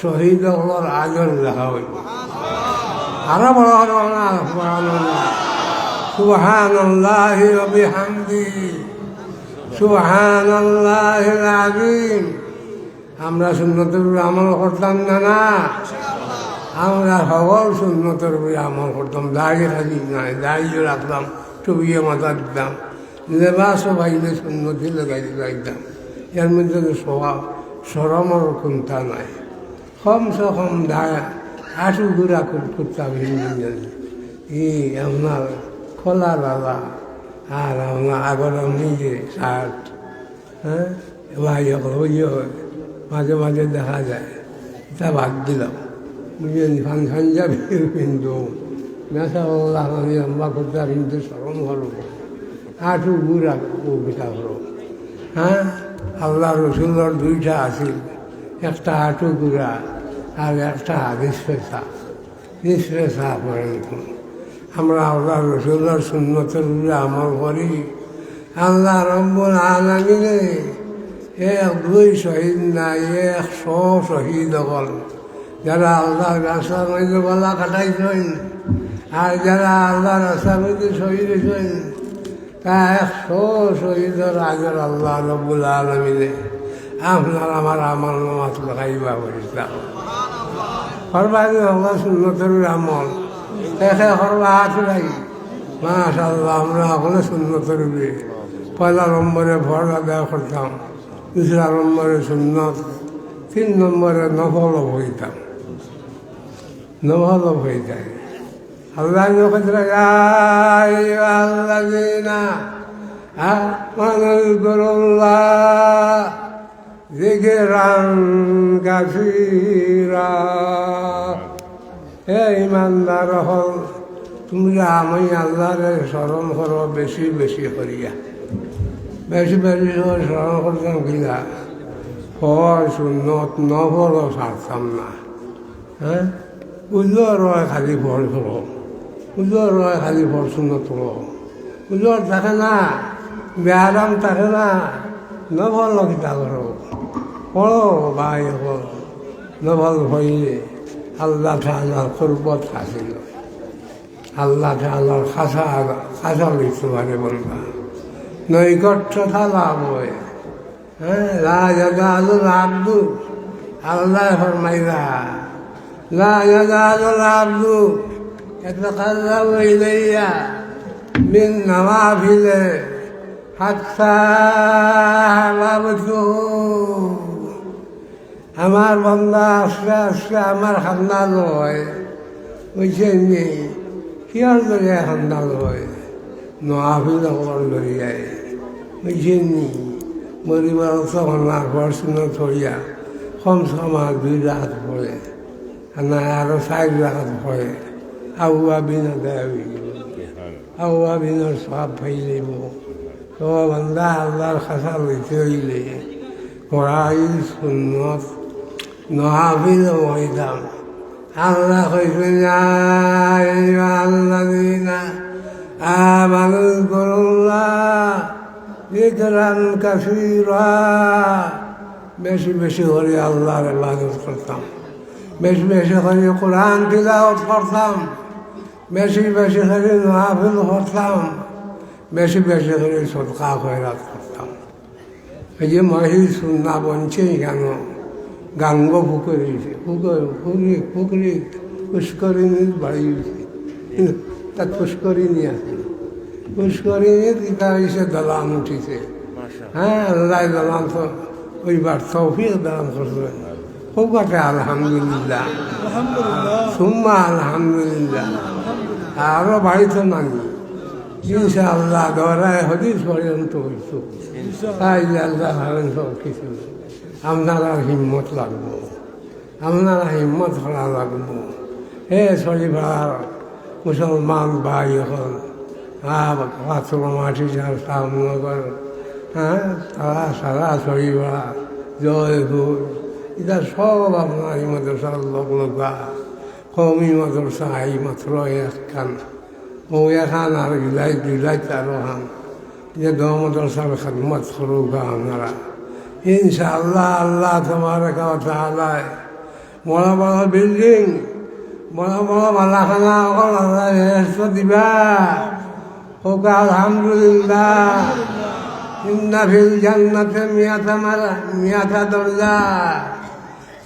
শহীদ হওয়ার আজর দেখা হইব আরও বড় হলো না সুবহান আল্লাহ বিহামদি আমরা সুন্নতের আমল করতাম না না? আমরা সকল সুন্নতের আমল করতাম। দাঁড়িয়ে থাকি নাই দাঁড়িয়ে রাখতাম টুবিয়ে মাথা দিতাম। লেবাসও বাইলে সুন্নতি লাগাই লাগাইতাম। এর মধ্যে স্বভাব। সরমর কোনটা নাই। কম সে কম দাঁড়া আটু ঘুরা করতাম হিন্দু ই আপনার খোলা লালা আর আপনার আগর নিজে শার্ট হ্যাঁ? ভাই মাঝে মাঝে দেখা যায়, তা বাদ দিলাম। বুঝলেন খান পাঞ্জাবি কিন্তু। মেসা আমি লম্বা করতে কিন্তু স্মরণ হলো। আটু গুড়া কবিতা হলো। হ্যাঁ? আল্লাহ রসুল্লর দুইটা আছিল, একটা আটু গুড়া আর একটা নিঃশ্বেসা নিঃশ্বেসা পর্যন্ত আমরা আল্লাহ রসুল্লার সুন্নতের উপরে আমল করি। আল্লাহ রব্বুল আলমিনে এক দুই শহীদ নাই একশো শহীদ হল। যারা আল্লাহ রাস্তার মধ্যে গলা কাটাইছেন, আর যারা আল্লাহ রাস্তার মধ্যে শহীদ হয়েছেন তা একশো শহীদের আগের আল্লাহ রব্বুল আলমিনে আপনার আমার আমার নামাজ লাগাইবা বলিতাম সর্বাধিক আল্লাহ সুন্নতের আমল। দেখে সর্বা হাত লাগি মাশাল্লাহ আমরা সকলে সুন্নতের পয়লা নম্বরে ভর আদায় করতাম। দুসরা নম্বরে সুন্নত। তিন নম্বরে নফল হইতাম। নফল হয়ে যায় আল্লাহ আল্লাহ আল্লাহ ذكرا كثيرا হে ইমানদার হল তোমরা আমি আল্লাহরে স্মরণ করো বেশি বেশি করিয়া বেশি বেশি করে স্মরণ করতাম কিনা ফল সুন্নত নফলও ছাড়তাম না হ্যাঁ উজ্জ্বল রয় খালি ফল করো উজ্জ্বল রয় খালি সুন্নত করো উজ্জ্বল থাকে না ব্যায়াম থাকে না নফল কিতা করো। পড়ো ভাই হল নফল হইলে আল্লাহ তালার কুরবত হাসিল। আল্লাহ তালার খাসা খাসা লিখতে পারে বলবা। নৈকট্যতা লাভ হয় হ্যাঁ লাজালুল আব্দু, আল্লাহ ফরমাইরা লাজালুল আব্দু। يتقرب إلي من نوافله حتى أحببته আমার বন্ধা আস্তে আস্তে আমার খান্দাল হয় বুঝছেন নি কিয়র দরিয়ায় খান্দাল হয় নোয়াফিল অকল দরিয়ায় বুঝছেন নি মরিবার তখন আর পড়াশোনা থইয়া কম সময় দুই রাত পড়ে না আরো চার রাত পড়ে আউয়া বিনা দেবী। আউয়া বিনার সব ফাইলিব তো বন্ধা আল্লাহর খাসা লইতে হইলে কড়াই সুন্নত নহাফিল ময়দান। আল্লাহ কইছেন আল্লাহ আমানু করুল্লাহ জিকরান কাসীরা। বেশি বেশি করে আল্লাহর ইবাদত করতাম। বেশি বেশি করে কোরআন তিলাওয়াত করতাম। বেশি বেশি করে নহাফিল করতাম বেশি বেশি করে সদকা খয়রাত করতাম এই যে মহিল সুন্না বনছে কেন গাঙ্গ পুকুরি পুকুরি পুকুরি পুষ্করিণী বাড়ি তার পুষ্করিণী আছে পুষ্করিণী তিতা হয়েছে দলান উঠিছে হ্যাঁ আল্লাহ দলান তো ওইবার তৌফিক দান করছে খুব কাটে আলহামদুলিল্লাহ সুম্মা আলহামদুলিল্লাহ আরও বাড়িতে নানি ইনশাআল্লাহ দৌড়ায় হদিস পর্যন্ত হইত তাই আল্লাহ ভাবেন সব কিছু। আপনারা হিম্মত লাগবো। আপনারা হিম্মত করা লাগবো। হে শরীফার মুসলমান ভাই এখন মাটি যার সামনগর হ্যাঁ? তারা সারা শরীফা, জয়পুর এটা সব আপনার এই মাদ্রাসার লোক লোকা কমি মাদ্রাসা এই মাত্র একখান ও এখান আর জুলাই জুলাই তেরো খান যে দহ মাদ্রাসার খাদমত করুকা আপনারা ইনশাআল্লাহ আল্লাহ তোমার কথা আলায় বড় বড় বিল্ডিং বড় বড় মালাখানা অকল আল্লাহ দিবা হোক আলহামদুলিল্লাহ ইন্না ফিল জান্নাতে মিয়াতা মালা মিয়াতা দরজা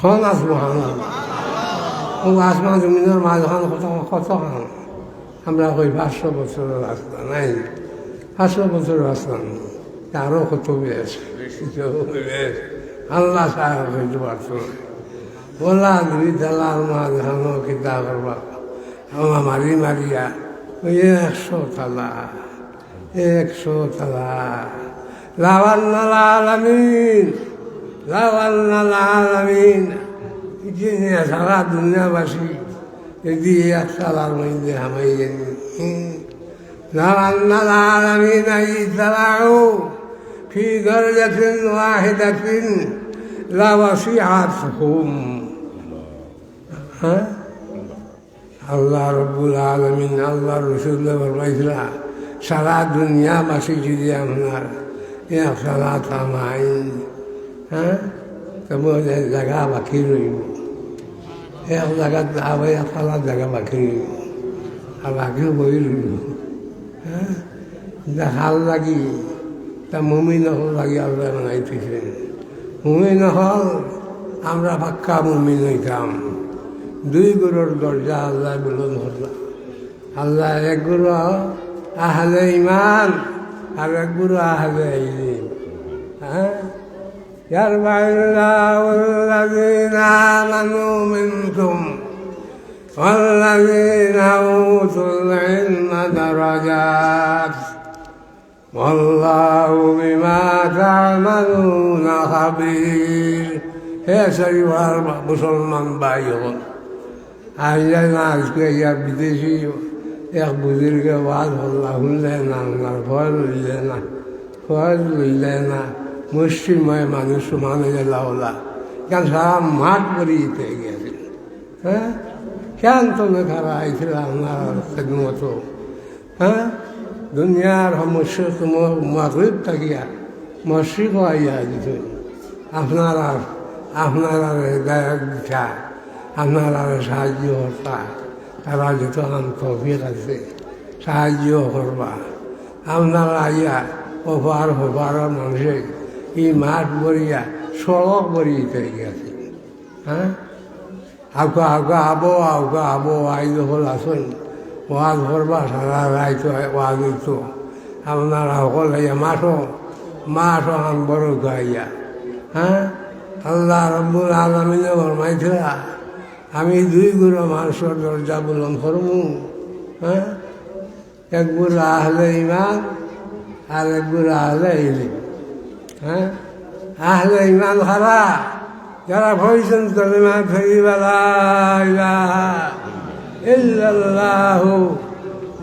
খন আসমান ও আসমান জমিনের মাঝখান কত কত আমরা কই পাঁচশো বছরের রাস্তা নাই। পাঁচশো বছরের রাস্তা আরও কত বেশ আল্লাহ সাহেব হইতে পারতো বলা দুই দালাল মাঝখান কিতা করবা? আমার মারি মারিয়া, ওই একশো তালা একশো তালা। আলামিন লাভান্নাল আলামিন দুনিয়া সারা দুনিয়াবাসী যদি একটা লাল মধ্যে হামাই লাল আলামিন ইতালাও ফি দরজাতিন ওয়াহিদাতিন লা ওয়াসিআতহুম হ্যাঁ আল্লাহ রব্বুল আলমিন আল্লাহ রসুল্লাহ ফরমাইছিলা সারা দুনিয়াবাসী যদি আপনার এ সালাত আমায় হ্যাঁ তবু জায়গা বাকি রইব এক জায়গাত আবার সারা জায়গা বাকি রইব আর বাকি বই রইব হ্যাঁ দেখাল লাগি তা মুমিন হল লাগি আল্লাহ বানাইতেছেন মুমিন হল আমরা পাক্কা মুমিন হইতাম দুই গুরুর দরজা আল্লাহ বুলন হল্লা আল্লাহ এক গুরু আহলে ইমান আর এক গুরু আহলে ইলিম হ্যাঁ يرفع الله الذين آمنوا منكم والذين أوتوا العلم درجات والله بما تعملون خبير হে শরীফার মুসলমান ভাই হল আইয়া না আজকে ইয়া বিদেশি এক বুজুর্গে বাদ হল্লা শুনলে না না ভয় লইলে না ভয় লইলে না মুসলিময় মানুষ মানে লাউলা কেন সারা মাঠ পরিতে গেছে? হ্যাঁ? কেন তুমি খারা আইছিল আপনার মতো। হ্যাঁ? দুনিয়ার তোমার মাগরিব থাকিয়া মসজিদ দিত আপনারা আপনারা হৃদয়ত দিছা আপনারা সাহায্য করতা তারা যত তফিক আছে, সাহায্য করবা। আপনারা আইয়া ওপার ওপার মানুষে এই মাঠ বরিয়া সড়ক বরিতে গেছে। হ্যাঁ? আগে আগে আবো আগে আবো আই যখন আসুন ওয়াজ করবা সারা রাইতো ওয়াজ হইতো। আপনারা সকল হইয়া মাঠো মাঠো আন বড় গাইয়া। হ্যাঁ? আল্লাহ রব্বুল আলমিনে ফরমাইছিলা, আমি দুই গুরু মানুষের দরজা বুলন করমু। হ্যাঁ? এক গুরু আহলে ইমান আর এক গুরু আহলে ইলিম। হ্যাঁ আহলে ইমান খারা যারা ভয়ছেন কলিমা ফেরিবালা ইল্লাল্লাহ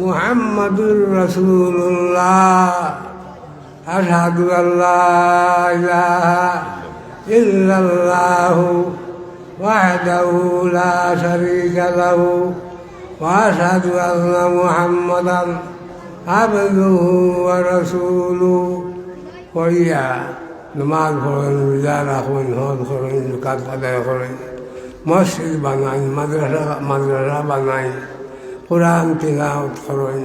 মুহাম্মাদুর রাসূলুল্লাহ আশহাদু আল্লাহ ইলাহা ইল্লাল্লাহ ওয়াহদাহু লা শারীকা লাহু وأشهد أن محمدا عبده ورسوله পড়িয়া নমাজ পড়েন, রোজা রাখুন, হজ করেন, জুকাত আদায় করেন, মসজিদ বানাই, মাদ্রাসা মাদ্রাসা বানাই, কোরআন তিলাওত করেন।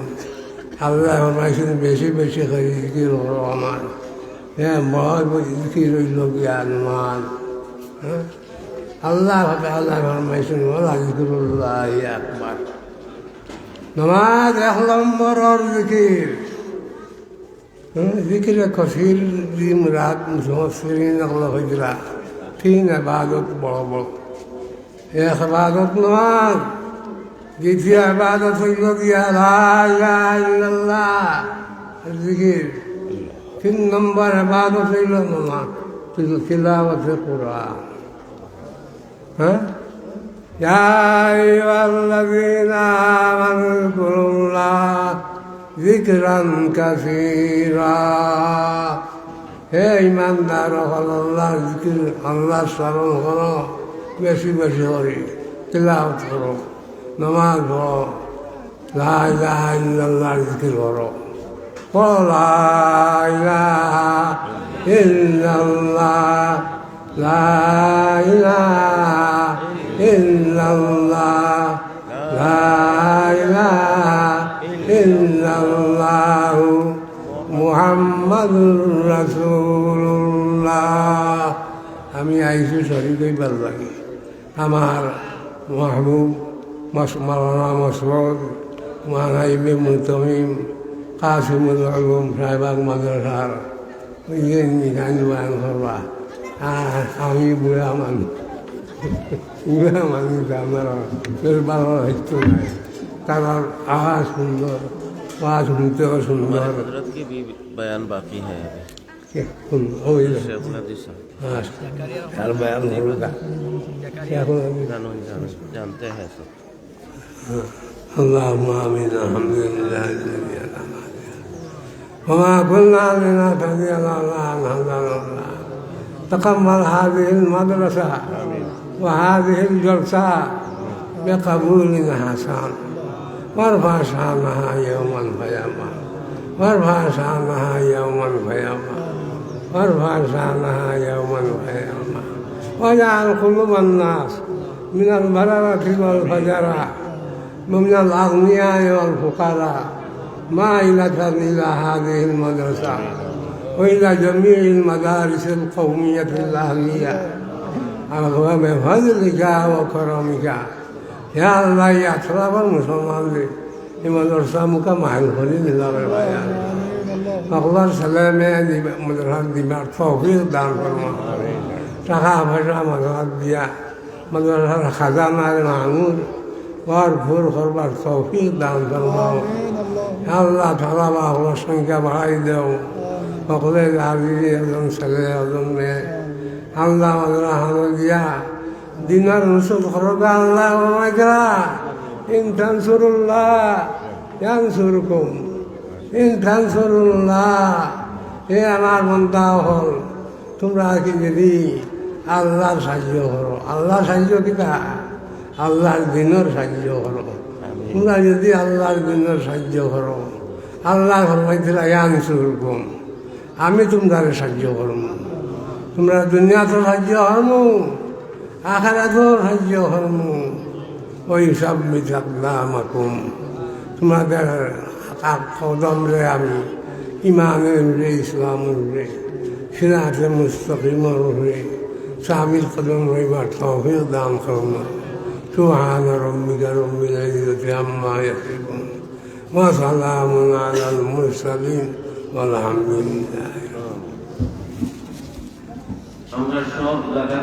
আল্লাহ ফরমাইছেন, বেশি বেশি করে জিকির করো আমার। হ্যাঁ বহুত জিকির হইল জ্ঞান নমাজ। হ্যাঁ? আল্লাহ আল্লাহ আল্লাহ ফরমাইছেন ওরা জিকিরুল্লাহ আকবার। নমাজ এক নম্বর জিকির। ذكر كثير ذي مراد مفسرين الله هجرة تين عبادة بابا يا عبادة نماز جيت في عبادة الذي لا إله إلا الله الذكر তিন নম্বর এবাদত হইল নামা তিলাওয়াতে কোরআন হ্যাঁ يا أيها الذين آمنوا اذكروا الله ذكرا كثيرا হে ইমানদার হল আল্লাহ জিকির আল্লাহ স্মরণ করো বেশি বেশি করি তিলাওয়াত করো নামাজ পড়ো লা ইলাহা ইল্লাল্লাহ জিকির করো قل لا إله إلا الله لا إله ইল্লাল্লাহ মুহাম্মাদুর রাসূলুল্লাহ। আমি আইসি শরীর ভালো লাগে। আমার মাহবুব মালানা মসরদ মানা মুতমিম, কাসিমুল আলম সাহেবাগ মাদ্রাসার ইয়ে সবা আমি বুড়া মানুষ। বুড়া মানুষ আমার ভালো হচ্ছে না তার আহা সুন্দর। वहाँ सुनते हो सुन हजरत के भी बयान बाकी है क्या सुन हो हर बयान होगा क्या जानते हैं सब اللهم آمين الحمد لله الذي أنعم وما كنا لنهتدي لولا أن هدانا الله تقبل هذه المدرسة وهذه الجلسة بقبول حسن وارفع شانها يوما فيوما وارفع شانها يوما فيوما وارفع شانها يوما فيوما واجعل قلوب الناس من البررة والفجرة ومن الأغنياء والفقراء مائلة إلى هذه المدرسة وإلى جميع المدارس القومية الأهلية بفضلك وكرمك या अल्लाह यात्रा पर मुसलमान दे मदरसा मुका माहल يا الله. या अकबर सलेम दी मदरसा दी मार तौफीक दान फरमा टका फैसा मदरसा दिया मदरसा खजाना मामूर بار پور خوربار توفیق دان يا الله تعالی با اغلا شنگا بهای دو مقلی يا ازم سلی ازم نه الله مدرحانو دیا দিনার নুসুল করবে আল্লাহ মাইকরা ইন ইয়ানসুরকুম। এ আমার মন্তা হল তোমরা কি যদি আল্লাহর সাহায্য করো? আল্লাহর সাহায্য কিনা আল্লাহর দিনের সাহায্য করো। তোমরা যদি আল্লাহর দিনের সাহায্য করো আল্লাহ ফরমাইছিল ইয়ানসুরকুম। আমি তোমরা সাহায্য করব। তোমরা দুনিয়াতে সাহায্য হরমু আখারাতও সাহায্য হরম। ওই সব মিথাক আমাকুম তোমাদের কদমরে আমি ইমানের উঠে ইসলাম উঠে সিরাতে মুস্তকিমর উঠে সাবির কদম হইবার তহবিল দান করম সুহান রম্বিকা রম্বিকা ইজ্জতি আম্মা ইয়াসিকুন ওয়া সালামুন আলাল মুরসালিন আলহামদুলিল্লাহ আমরা সব জায়গা